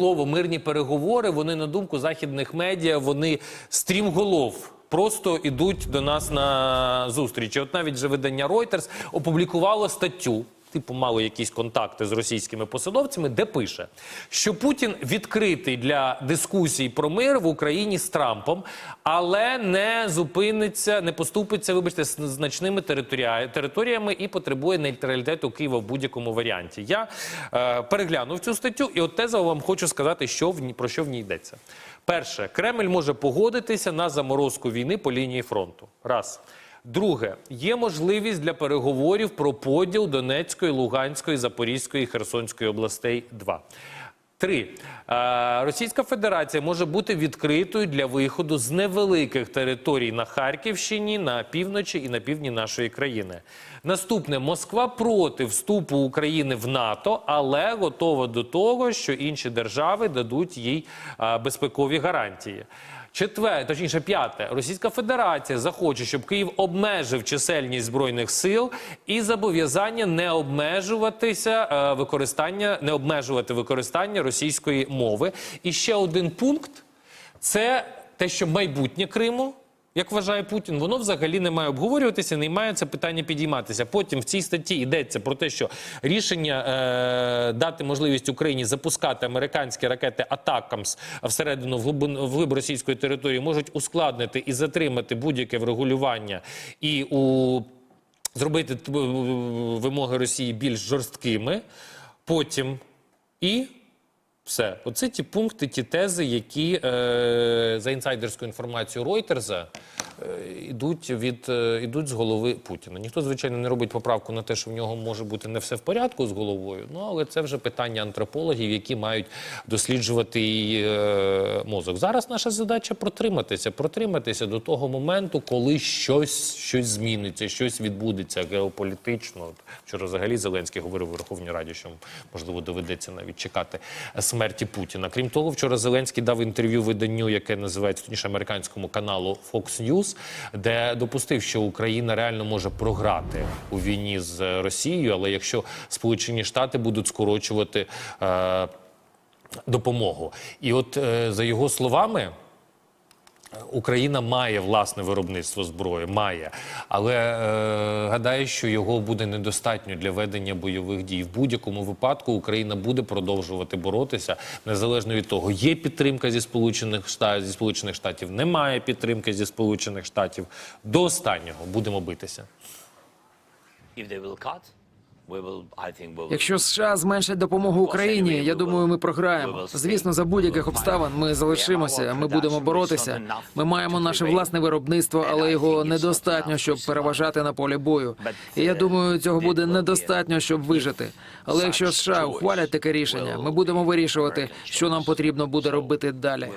Слово мирні переговори. Вони на думку західних медіа, вони стрімголов. Просто йдуть до нас на зустрічі. От навіть же видання Reuters опублікувало статтю. Типу, мало якісь контакти з російськими посадовцями, де пише, що Путін відкритий для дискусій про мир в Україні з Трампом, але не зупиниться, не поступиться, вибачте, з значними територіями і потребує нейтралітету Києва в будь-якому варіанті. Я е, переглянув цю статтю, і от тезово вам хочу сказати, що в про що в ній йдеться. Перше, Кремль може погодитися на заморозку війни по лінії фронту. Раз. Друге, є можливість для переговорів про поділ Донецької, Луганської, Запорізької і Херсонської областей. Два. Три. Е, Російська Федерація може бути відкритою для виходу з невеликих територій на Харківщині, на півночі і на півдні нашої країни. Наступне Москва проти вступу України в НАТО, але готова до того, що інші держави дадуть їй е, безпекові гарантії. Четверте, точніше, п'яте, Російська Федерація захоче, щоб Київ обмежив чисельність збройних сил і зобов'язання не обмежуватися е, використання, не обмежувати використання російської мови. І ще один пункт це те, що майбутнє Криму. Як вважає Путін, воно взагалі не має обговорюватися, не має це питання підійматися. Потім в цій статті йдеться про те, що рішення е, дати можливість Україні запускати американські ракети Атакамс всередину в глибин в глиб російської території можуть ускладнити і затримати будь-яке врегулювання і у зробити вимоги Росії більш жорсткими. Потім і все, оце ті пункти, ті тези, які е, за інсайдерською інформацією Ройтерза ідуть від е, ідуть з голови Путіна. Ніхто, звичайно, не робить поправку на те, що в нього може бути не все в порядку з головою. Ну але це вже питання антропологів, які мають досліджувати її е, мозок. Зараз наша задача протриматися, протриматися до того моменту, коли щось, щось зміниться, щось відбудеться геополітично. Вчора взагалі Зеленський говорив у Верховній Раді, що можливо доведеться навіть чекати смерті Путіна. Крім того, вчора Зеленський дав інтерв'ю виданню, яке називається точніше американському каналу Fox News, де допустив, що Україна реально може програти у війні з Росією, але якщо Сполучені Штати будуть скорочувати. Е, Допомогу, і от е, за його словами, Україна має власне виробництво зброї, має, але е, гадаю, що його буде недостатньо для ведення бойових дій. В будь-якому випадку Україна буде продовжувати боротися незалежно від того, є підтримка зі сполучених штатів, зі сполучених штатів, немає підтримки зі сполучених штатів. До останнього будемо битися. If they will cut, Якщо США зменшать допомогу Україні, я думаю, ми програємо. Звісно, за будь-яких обставин ми залишимося. Ми будемо боротися. Ми маємо наше власне виробництво, але його недостатньо, щоб переважати на полі бою. І я думаю, цього буде недостатньо, щоб вижити. Але якщо США ухвалять таке рішення, ми будемо вирішувати, що нам потрібно буде робити далі.